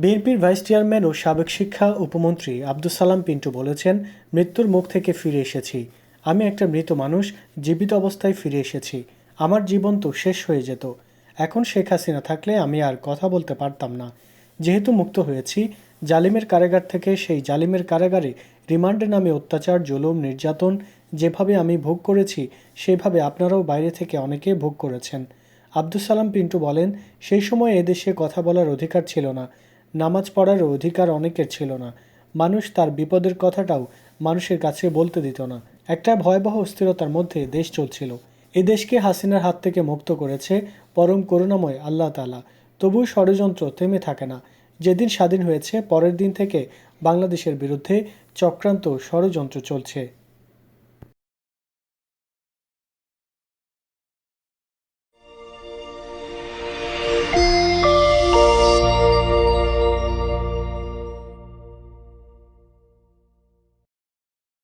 বিএনপির vice chairman ও সাবেক শিক্ষা উপমন্ত্রী আব্দুল সালাম পিন্টু বলেছেন, মৃত্যুর মুখ থেকে ফিরে এসেছি। আমি একটা মৃত মানুষ, জীবিত অবস্থায় ফিরে এসেছি। আমার জীবন তো শেষ হয়ে যেত। এখন শেখ হাসিনা থাকলে আমি আর কথা বলতে পারতাম না। যেহেতু মুক্ত হয়েছি, জালিমের কারাগার থেকে সেই জালিমের কারাগারে রিমান্ডে নামে অত্যাচার, জুলুম, নির্যাতন, যেভাবে আমি ভোগ করেছি, সেভাবে আপনারাও বাইরে থেকে অনেকে ভোগ করেছেন। আব্দুল সালাম পিন্টু বলেন, সেই সময় এদেশে কথা বলার অধিকার ছিল না। নামাজ পড়ার অধিকার অনেকের ছিল না। মানুষ তার বিপদের কথাটাও মানুষের কাছে বলতে দিত না। একটা ভয়াবহ অস্থিরতার মধ্যে দেশ চলছিল। এ দেশকে হাসিনার হাত থেকে মুক্ত করেছে পরম করুণাময় আল্লাহ তালা তবুও ষড়যন্ত্র থেমে থাকে না। যেদিন স্বাধীন হয়েছে, পরের দিন থেকে বাংলাদেশের বিরুদ্ধে চক্রান্ত ষড়যন্ত্র চলছে।